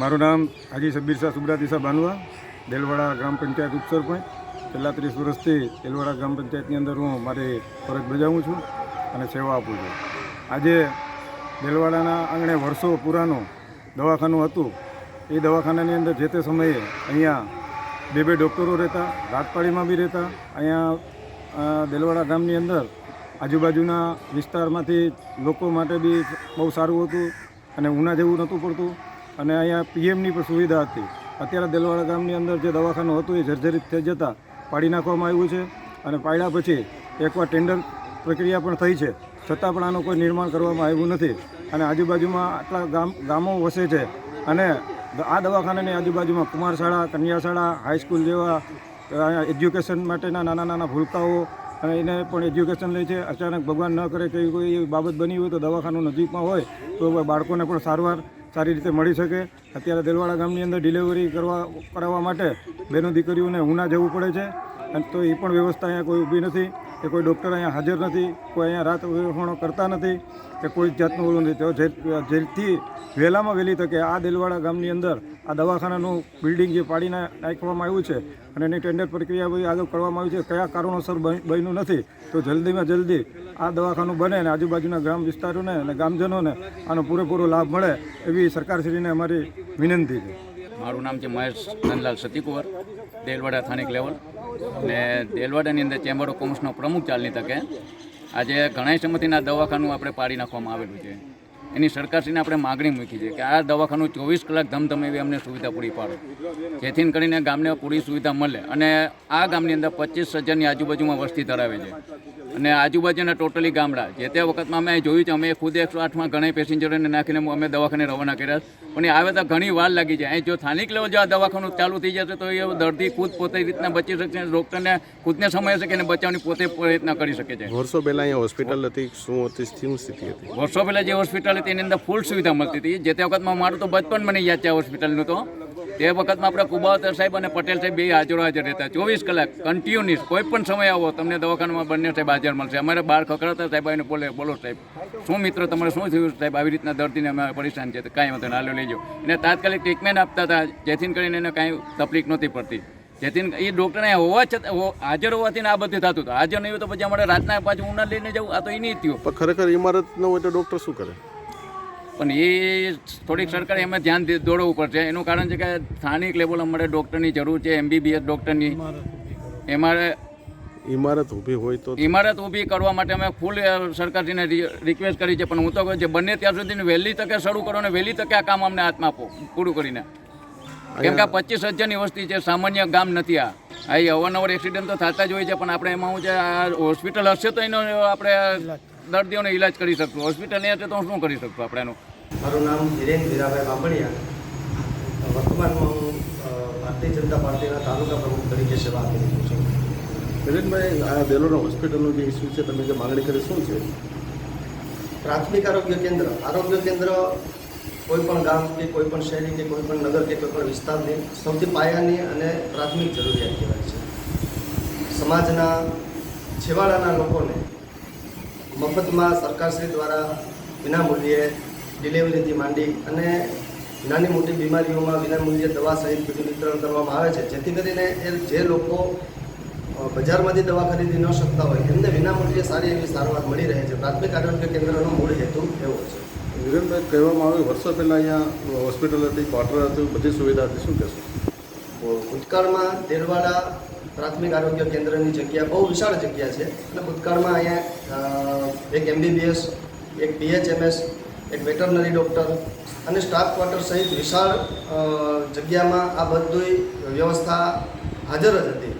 મારું નામ હાજી સબ્બીર શાહ સુબ્રાતીસા બાનવા દેલવાડા ગ્રામ પંચાયત ઉપસરપંચ છેલ્લા ત્રીસ વર્ષથી દેલવાડા ગ્રામ પંચાયતની અંદર હું મારી ફરજ બજાવું છું અને સેવા આપું છું. આજે દેલવાડાના આંગણે વર્ષો પુરાનું દવાખાનું હતું. એ દવાખાનાની અંદર જે તે સમયે અહીંયા બે બે ડૉક્ટરો રહેતા રાતપાડીમાં બી રહેતા. અહીંયા દેલવાડા ગામની અંદર આજુબાજુના વિસ્તારમાંથી લોકો માટે બી બહુ સારું હતું અને ઉના જેવું નહોતું પડતું. અને અહીંયા પીએમની પણ સુવિધા હતી. અત્યારે દેલવાડા ગામની અંદર જે દવાખાનું હતું એ જર્જરિત થઈ જતાં પાડી નાખવામાં આવ્યું છે અને પાડ્યા પછી એકવાર ટેન્ડર પ્રક્રિયા પણ થઈ છે. છતાં પણ આનું કોઈ નિર્માણ કરવામાં આવ્યું નથી અને આજુબાજુમાં આટલા ગામ, ગામો વસે છે અને આ દવાખાનાની આજુબાજુમાં કુમાર શાળા કન્યા શાળા હાઈસ્કૂલ જેવા એજ્યુકેશન માટેના નાના નાના ભૂલકાઓ અને એને પણ એજ્યુકેશન લે છે. અચાનક ભગવાન ન કરે કે કોઈ બાબત બની હોય તો દવાખાનું નજીકમાં હોય તો બાળકોને પણ સારવાર સારી રીતે મળી શકે. અત્યારે દેલવાડા ગામની અંદર ડિલિવરી કરવા, કરાવવા માટે બેનો દીકરીઓને ઉના જવું પડે છે. અને તો એ પણ વ્યવસ્થા અહીંયા કોઈ ઊભી નથી. કે કોઈ ડૉક્ટર અહીંયા હાજર નથી, કોઈ અહીંયા રાત વિહોણો કરતા નથી, કે કોઈ જાતનું ઓલું નથી. તો જે જેથી વહેલામાં વહેલી તકે આ દેલવાડા ગામની અંદર આ દવાખાનાનું બિલ્ડિંગ જે પાડીને નાખવામાં આવ્યું છે અને એની ટેન્ડર પ્રક્રિયા બધી આગળ કરવામાં આવી છે, કયા કારણોસર બન- બન્યું નથી, તો જલ્દીમાં જલ્દી આ દવાખાનું બને અને આજુબાજુના ગ્રામ વિસ્તારોને અને ગામજનોને આનો પૂરેપૂરો લાભ મળે એવી સરકારશ્રીને અમારી વિનંતી છે. મારું નામ છે મહેશ નંદલાલ સતીકુંવર, દેલવાડા સ્થાનિક લેવલ. ને દેલવાડાની અંદર ચેમ્બર ઓફ કોમર્સનો પ્રમુખ ચાલની તકે આજે ઘણા સમયથી દવાખાનું આપણે પાડી નાખવામાં આવેલું છે. એની સરકારશ્રીને આપણે માગણી મૂકી છે કે આ દવાખાનું ચોવીસ કલાક ધમધમ એવી અમને સુવિધા પૂરી પાડે. જેથી કરીને ગામને પૂરી સુવિધા મળે અને આ ગામની અંદર પચીસ હજારની આજુબાજુમાં વસ્તી ધરાવે છે. અને આજુબાજુના ટોટલી ગામડા જે તે વખતમાં અમે જોયું છે અમે ખુદ એકસો આઠમાં ઘણા પેસેન્જરોને નાખીને અમે દવાખાને રવાના કર્યા પણ આવે તો ઘણી વાર લાગી જાય. જો સ્થાનિક લેવલ જો આ દવાખાનું ચાલુ થઈ જશે તો એ દર્દી ખુદ પોતે રીતના બચી શકશે ડૉક્ટરને ખુદને સમય હશે કે એને બચાવની પોતે પ્રયત્ન કરી શકે છે. વર્ષો પહેલાં અહીંયા હોસ્પિટલ હતી શું હતી શું સ્થિતિ હતી? વર્ષો પહેલાં જે હોસ્પિટલ હતી એની અંદર ફૂલ સુવિધા મળતી હતી. જે તે વખતમાં મારું તો બચપન મને યાદ છે આ હોસ્પિટલનું તો. તે વખતમાં આપણે કુબાવતર સાહેબ અને પટેલ સાહેબ બે હાજરો હાજર રહેતા. ચોવીસ કલાક કન્ટિન્યુઅસ કોઈ પણ સમય આવો તમને દવાખાનામાં બંને સાહેબ હાજર મળશે. અમારે બહાર ખખડાતા સાહેબ આવીને બોલે, બોલો સાહેબ, શું મિત્ર તમારે શું થયું સાહેબ? આવી રીતના દર્દીને અમે પરેશાન છે. કાંઈ વાંધો હાલો લઈ લેજો એને તાત્કાલિક ટ્રીટમેન્ટ આપતા હતા. જેથી કરીને એને કાંઈ તકલીફ નહોતી પડતી. જેથી એ ડૉક્ટર અહીંયા હોવા છતાં હાજર હોવાથી આ બધું થતું હતું. હાજર નહીં હોય તો પછી અમારે રાતના પાછું ઉના લઈને જવું. આ તો એ નહીં થયું. ખરેખર ઇમારત ન હોય તો ડૉક્ટર શું કરે? પણ એ થોડીક સરકારે એમાં ધ્યાન દોડવું પડશે. એનું કારણ છે કે સ્થાનિક લેવલ અમારે ડૉક્ટરની જરૂર છે એમબીબીએસ ડૉક્ટરની અમારે ઇમારત ઊભી હોય તો ઇમારત ઊભી કરવા માટે અમે ફૂલ સરકારશ્રીને રિક્વેસ્ટ કરી છે. પણ હું તો કહું છું બંને ત્યાં સુધી વહેલી તકે શરૂ કરો અને વહેલી તકે આ કામ અમને હાથમાં આપો પૂરું કરીને. કેમ કે આ પચીસ હજારની વસ્તી છે સામાન્ય ગામ નથી આ. આ અવારનવાર એક્સિડન્ટ તો થતા જ હોય છે પણ આપણે એમાં હું છે આ હોસ્પિટલ હશે તો એનો આપણે દર્દીઓનો ઈલાજ કરી શકશું. હોસ્પિટલ નહીં હશે તો શું કરી શકશું આપણે એનું? મારું નામ હિરેન વીરાભાઈ બાંભણિયા વર્તમાનમાં હું ભારતીય જનતા પાર્ટીના તાલુકા પ્રમુખ તરીકે સેવા આપી રહ્યો છું. મિલનભાઈ આ બેલોરા હોસ્પિટલનો જે ઇસ્યુ છે તમે જે માંગણી કરી શું છે? પ્રાથમિક આરોગ્ય કેન્દ્ર. આરોગ્ય કેન્દ્ર કોઈપણ ગામ કે કોઈપણ શહેરી કે કોઈપણ નગર કે કોઈ પણ વિસ્તારની સૌથી પાયાની અને પ્રાથમિક જરૂરિયાત કહેવાય છે. સમાજના છેવાડાના લોકોને મફતમાં સરકારશ્રી દ્વારા વિનામૂલ્યે ડિલિવરીથી માંડી અને નાની મોટી બીમારીઓમાં વિનામૂલ્યે દવા સહિત બધું વિતરણ કરવામાં આવે છે. જેથી કરીને એ જે લોકો બજારમાંથી દવા ખરીદી ન શકતા હોય એમને વિનામૂલ્યે સારી એવી સારવાર મળી રહે છે. પ્રાથમિક આરોગ્ય કેન્દ્રનો મૂળ હેતુ એવો છે. વિરેનભાઈ કહેવામાં આવ્યું વર્ષો પહેલાં અહીંયા હોસ્પિટલ હતી ક્વાર્ટર હતું બધી સુવિધા હતી. શું કહેશો? ભૂતકાળમાં દેલવાડા પ્રાથમિક આરોગ્ય કેન્દ્રની જગ્યા બહુ વિશાળ જગ્યા છે. અને ભૂતકાળમાં અહીંયા એક એમબીબીએસ એક બીએચએમએસ એક વેટરનરી ડૉક્ટર અને સ્ટાફ ક્વાર્ટર સહિત વિશાળ જગ્યામાં આ બધી વ્યવસ્થા હાજર જ હતી.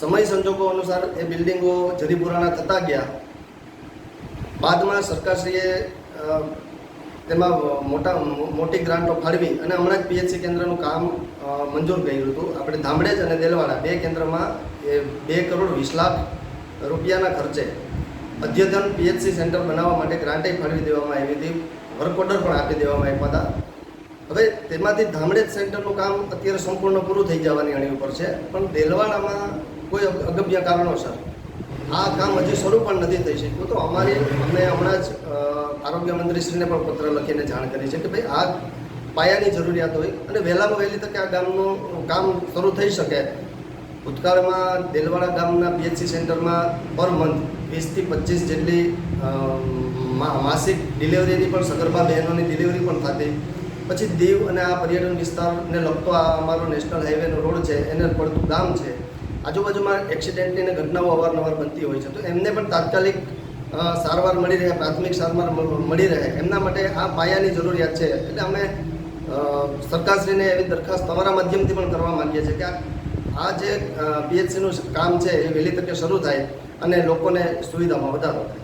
સમય સંજોગો અનુસાર એ બિલ્ડિંગો જરીપુરાના થતા ગયા. બાદમાં સરકારશ્રીએ તેમાં મોટા, મોટી ગ્રાન્ટો ફાળવી અને હમણાં જ પીએચસી કેન્દ્રનું કામ મંજૂર કર્યું હતું. આપણે ધામડેજ અને દેલવાડા બે કેન્દ્રમાં એ બે કરોડ વીસ લાખ રૂપિયાના ખર્ચે અદ્યતન પીએચસી સેન્ટર બનાવવા માટે ગ્રાન્ટે ફાળવી દેવામાં આવી હતી. વર્ક ઓર્ડર પણ આપી દેવામાં આવ્યા હતા. હવે તેમાંથી ધામડેજ સેન્ટરનું કામ અત્યારે સંપૂર્ણ પૂરું થઈ જવાની અણી ઉપર છે. પણ દેલવાડામાં કોઈ અગ- અગમ્ય કારણોસર આ કામ હજી શરૂ પણ નથી થઈ શક્યું. તો અમારી અમે હમણાં જ આરોગ્ય મંત્રીશ્રીને પણ પત્ર લખીને જાણ કરી છે કે ભાઈ આ પાયાની જરૂરિયાત હોય અને વહેલામાં વહેલી તકે આ ગામનું કામ શરૂ થઈ શકે. ભૂતકાળમાં દેલવાડા ગામના પીએચસી સેન્ટરમાં પર મંથ વીસથી પચીસ જેટલી માસિક ડિલિવરીની પણ સગર્ભા બહેનોની ડિલિવરી પણ થતી. પછી દીવ અને આ પર્યટન વિસ્તારને લગતો આ અમારો નેશનલ હાઈવેનો રોડ છે, એને પડતું ગામ છે. આજુબાજુમાં એક્સિડન્ટની ઘટનાઓ અવારનવાર બનતી હોય છે. તો એમને પણ તાત્કાલિક સારવાર મળી રહે, પ્રાથમિક સારવાર મળી રહે. એમના માટે આ પાયાની જરૂરિયાત છે. એટલે અમે સરકારશ્રીને એવી દરખાસ્ત તમારા માધ્યમથી પણ કરવા માંગીએ છીએ કે આ જે પીએચસીનું કામ છે એ વહેલી તકે શરૂ થાય અને લોકોને સુવિધામાં વધારો થાય.